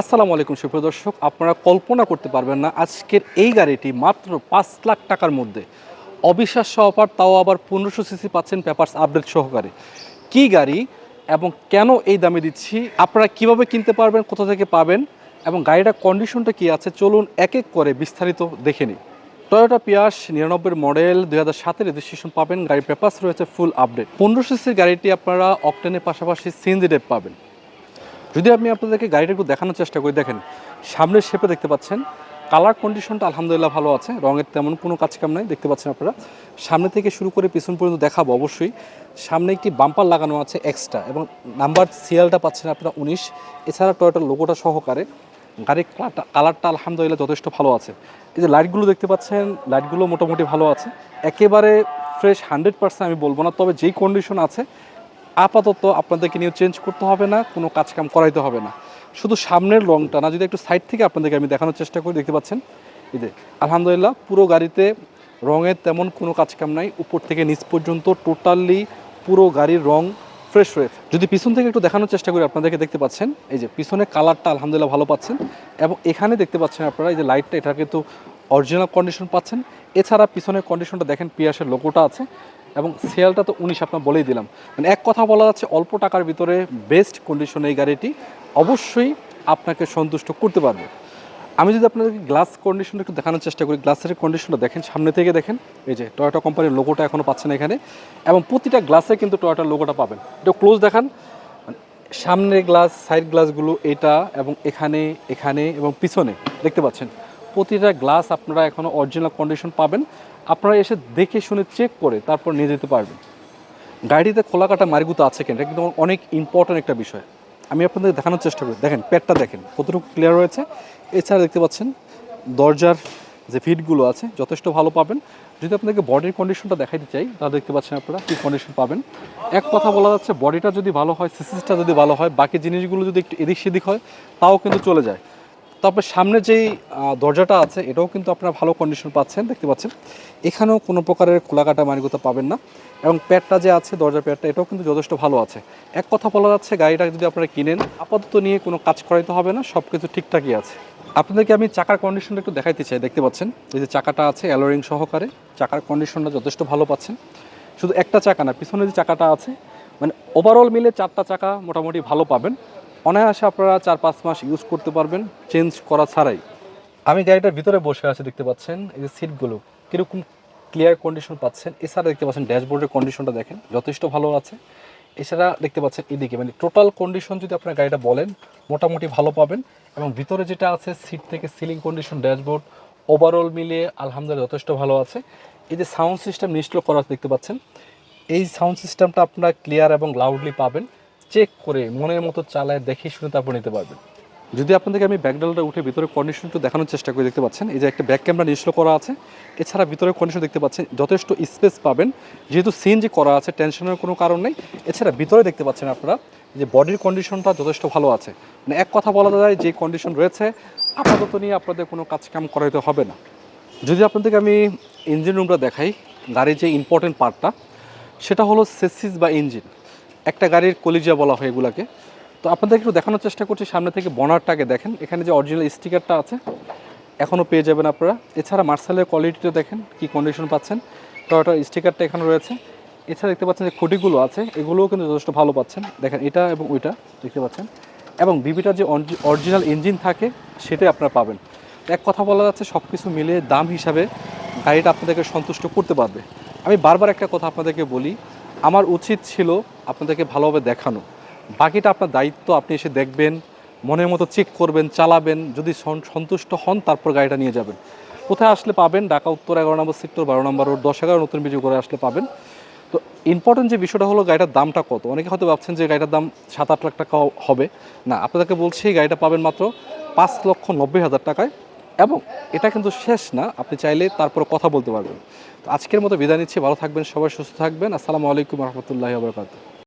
আসসালামু আলাইকুম, সুপ্রিয় দর্শক। আপনারা কল্পনা করতে পারবেন না আজকের এই গাড়িটি মাত্র পাঁচ লাখ টাকার মধ্যে। অবিশ্বাস্য অফার, তাও আবার পনেরোশো সিসি পাচ্ছেন পেপারস আপডেট সহকারে। কি গাড়ি এবং কেন এই দামে দিচ্ছি, আপনারা কীভাবে কিনতে পারবেন, কোথা থেকে পাবেন এবং গাড়িটার কন্ডিশনটা কি আছে, চলুন এক এক করে বিস্তারিত দেখে নিই। টয়োটা পিয়াস নিরানব্বই মডেল, দুই হাজার সাতের রেজিস্ট্রেশন পাবেন, গাড়ির পেপার্স রয়েছে ফুল আপডেট পনেরো সিসির গাড়িটি আপনারা অকটেনের পাশাপাশি সিএনজি ডেপ পাবেন। যদি আমি আপনাদেরকে গাড়িটা একটু দেখানোর চেষ্টা করি, দেখেন, সামনের শেপে দেখতে পাচ্ছেন, কালার কন্ডিশনটা আলহামদুলিল্লাহ ভালো আছে, রঙের তেমন কোনো কাজ কাম নাই, দেখতে পাচ্ছেন আপনারা। সামনে থেকে শুরু করে পিছন পর্যন্ত দেখাবো অবশ্যই। সামনে একটি বাম্পার লাগানো আছে এক্সট্রা এবং নাম্বার সিরিয়ালটা পাচ্ছেন আপনারা উনিশ। এছাড়া টয়োটার লোগোটা সহকারে গাড়ির কালারটা কালারটা আলহামদুলিল্লাহ যথেষ্ট ভালো আছে। এই যে লাইটগুলো দেখতে পাচ্ছেন লাইটগুলো মোটামুটি ভালো আছে। একেবারে ফ্রেশ হান্ড্রেড পার্সেন্ট আমি বলব না, তবে যেই কন্ডিশন আছে আপাতত আপনাদেরকে নিয়ে চেঞ্জ করতে হবে না, কোনো কাজকাম করাইতে হবে না। শুধু সামনের লংটা না, যদি একটু সাইড থেকে আপনাদেরকে আমি দেখানোর চেষ্টা করি, দেখতে পাচ্ছেন? এই যে, আলহামদুলিল্লাহ, পুরো গাড়িতে রঙের তেমন কোনো কাজকাম নাই, উপর থেকে নিচ পর্যন্ত টোটালি পুরো গাড়ির রং ফ্রেশ রয়েছে যদি পিছন থেকে একটু দেখানোর চেষ্টা করি, আপনাদেরকে দেখতে পাচ্ছেন, এই যে পিছনে কালারটা আলহামদুলিল্লাহ ভালো পাচ্ছেন। এবং এখানে দেখতে পাচ্ছেন আপনারা, এই যে লাইটটা এটা কিন্তু অরিজিনাল কন্ডিশন পাচ্ছেন। এছাড়া পিছনের কন্ডিশনটা দেখেন, পিয়াসের লোগোটা আছে। এবং সেলটা তো উনিশ আপনার বলেই দিলাম। মানে এক কথা বলা যাচ্ছে, অল্প টাকার ভিতরে বেস্ট কন্ডিশনে এই গাড়িটি অবশ্যই আপনাকে সন্তুষ্ট করতে পারবে। আমি যদি আপনাদেরকে গ্লাস কন্ডিশনটা একটু দেখানোর চেষ্টা করি গ্লাসের কন্ডিশনটা দেখেন, সামনে থেকে দেখেন, এই যে টয়োটা কোম্পানির লোগোটা এখনও পাচ্ছেন এখানে। এবং প্রতিটা গ্লাসে কিন্তু টয়োটার লোগোটা পাবেন। এটা ক্লোজ দেখান। মানে সামনের গ্লাস সাইড গ্লাসগুলো এটা এবং এখানে এখানে এবং পিছনে, দেখতে পাচ্ছেন? প্রতিটা গ্লাস আপনারা এখনও অরিজিনাল কন্ডিশন পাবেন। আপনারা এসে দেখে শুনে চেক করে তারপর নিয়ে যেতে পারবেন। গাড়িতে খোলা কাটা মারিগুতো আছে কেন, এটা কিন্তু অনেক ইম্পর্ট্যান্ট একটা বিষয়। আমি আপনাদের দেখানোর চেষ্টা করি। দেখেন পেটটা দেখেন, কতটুকু ক্লিয়ার রয়েছে এছাড়া দেখতে পাচ্ছেন, দরজার যে ফিটগুলো আছে, যথেষ্ট ভালো পাবেন। যদি আপনাদেরকে বডির কন্ডিশনটা দেখাইতে চাই, তাহলে দেখতে পাচ্ছেন আপনারা কী কন্ডিশন পাবেন। এক কথা বলা যাচ্ছে বডিটা যদি ভালো হয় সিসিসটা যদি ভালো হয়, বাকি জিনিসগুলো যদি একটু এদিক সেদিক হয়, তাও কিন্তু চলে যায়। তারপর সামনে যেই দরজাটা আছে, এটাও কিন্তু আপনারা ভালো কন্ডিশন পাচ্ছেন, দেখতে পাচ্ছেন। এখানেও কোনো প্রকারের খোলাকাটা মানিগত পাবেন না এবং প্যাডটা যে আছে, দরজার প্যাডটা, এটাও কিন্তু যথেষ্ট ভালো আছে। এক কথা বলা যাচ্ছে গাড়িটা যদি আপনারা কিনেন, আপাতত নিয়ে কোনো কাজ করাইতে হবে না সব কিছু ঠিকঠাকই আছে। আপনাদেরকে আমি চাকার কন্ডিশনটা একটু দেখাইতে চাই, দেখতে পাচ্ছেন? এই যে চাকাটা আছে অ্যালোরিং সহকারে, চাকার কন্ডিশনটা যথেষ্ট ভালো পাচ্ছেন। শুধু একটা চাকা না, পিছনে যে চাকাটা আছে মানে ওভারঅল মিলে চারটা চাকা মোটামুটি ভালো পাবেন। অনায়াসে আপনারা চার পাঁচ মাস ইউজ করতে পারবেন চেঞ্জ করা ছাড়াই। আমি গাড়িটার ভিতরে বসে আছি, দেখতে পাচ্ছেন, এই যে সিটগুলো কীরকম ক্লিয়ার কন্ডিশন পাচ্ছেন। এছাড়া দেখতে পাচ্ছেন ড্যাশবোর্ডের কন্ডিশনটা দেখেন, যথেষ্ট ভালো আছে। এছাড়া দেখতে পাচ্ছেন, এদিকে মানে টোটাল কন্ডিশন যদি আপনার গাড়িটা বলেন, মোটামুটি ভালো পাবেন। এবং ভিতরে যেটা আছে সিট থেকে সিলিং কন্ডিশন ড্যাশবোর্ড ওভারঅল মিলিয়ে আলহামদুলিল্লাহ যথেষ্ট ভালো আছে। এই যে সাউন্ড সিস্টেম নিশ্চয় করা দেখতে পাচ্ছেন, এই সাউন্ড সিস্টেমটা আপনারা ক্লিয়ার এবং লাউডলি পাবেন। চেক করে মনের মতো চালায় দেখে শুনে তারপর নিতে পারবেন। যদি আপনাদেরকে আমি ব্যাকডালটা উঠে ভিতরে কন্ডিশন একটু দেখানোর চেষ্টা করে, দেখতে পাচ্ছেন? এই যে একটা ব্যাক ক্যামেরা নিশ্চয় করা আছে। এছাড়া ভিতরে কন্ডিশন দেখতে পাচ্ছেন, যথেষ্ট স্পেস পাবেন। যেহেতু সিএনজি করা আছে টেনশনের কোনো কারণ নেই। এছাড়া ভিতরে দেখতে পাচ্ছেন আপনারা যে বডির কন্ডিশনটা যথেষ্ট ভালো আছে। মানে এক কথা বলা যায়, যে কন্ডিশন রয়েছে, আপাতত নিয়ে আপনাদের কোনো কাজ কাম করাইতে হবে না। যদি আপনাদেরকে আমি ইঞ্জিন রুমটা দেখাই, গাড়ির যে ইম্পর্টেন্ট পার্টটা সেটা হলো সেসিস বা ইঞ্জিন একটা গাড়ির কলিজা বলা হয় এগুলাকে। তো আপনাদের একটু দেখানোর চেষ্টা করছি, সামনে থেকে বনারটাকে দেখেন। এখানে যে অরিজিনাল স্টিকারটা আছে এখনও পেয়ে যাবেন আপনারা। এছাড়া মার্শালের কোয়ালিটিটা দেখেন, কি কন্ডিশন পাচ্ছেন। টয়োটার স্টিকারটা এখানে রয়েছে। এছাড়া দেখতে পাচ্ছেন যে খুঁটিগুলো আছে, এগুলোও কিন্তু যথেষ্ট ভালো পাচ্ছেন। দেখেন, এটা এবং ওইটা দেখতে পাচ্ছেন। এবং বিবিটার যে অরিজিনাল ইঞ্জিন থাকে, সেটাই আপনারা পাবেন। এক কথা বলা যাচ্ছে সব কিছু মিলে দাম হিসাবে গাড়িটা আপনাদেরকে সন্তুষ্ট করতে পারবে। আমি বারবার একটা কথা আপনাদেরকে বলি আমার উচিত ছিল আপনাদেরকে ভালোভাবে দেখানো। বাকিটা আপনার দায়িত্ব, আপনি এসে দেখবেন, মনের মতো চেক করবেন, চালাবেন, যদি সন্তুষ্ট হন, তারপর গাড়িটা নিয়ে যাবেন। কোথায় আসলে পাবেন? ঢাকা, উত্তর এগারো নম্বর সেক্টর বারো নম্বর রোড দশ এগারো নতুন বিজয় করে আসলে পাবেন। তো ইম্পর্টেন্ট যে বিষয়টা হলো গাড়িটার দামটা কত? অনেকে হয়তো ভাবছেন যে গাড়িটার দাম সাত, আট লাখ টাকা হবে। না, আপনাদেরকে বলছি, গাড়িটা পাবেন মাত্র পাঁচ লক্ষ নব্বই হাজার টাকায়। এবং এটা কিন্তু শেষ না, আপনি চাইলে তারপর কথা বলতে পারবেন। তো আজকের মতো বিদায় নিচ্ছি, ভালো থাকবেন, সবাই সুস্থ থাকবেন, আসসালামু আলাইকুম রহমতুল্লাহ বরকাত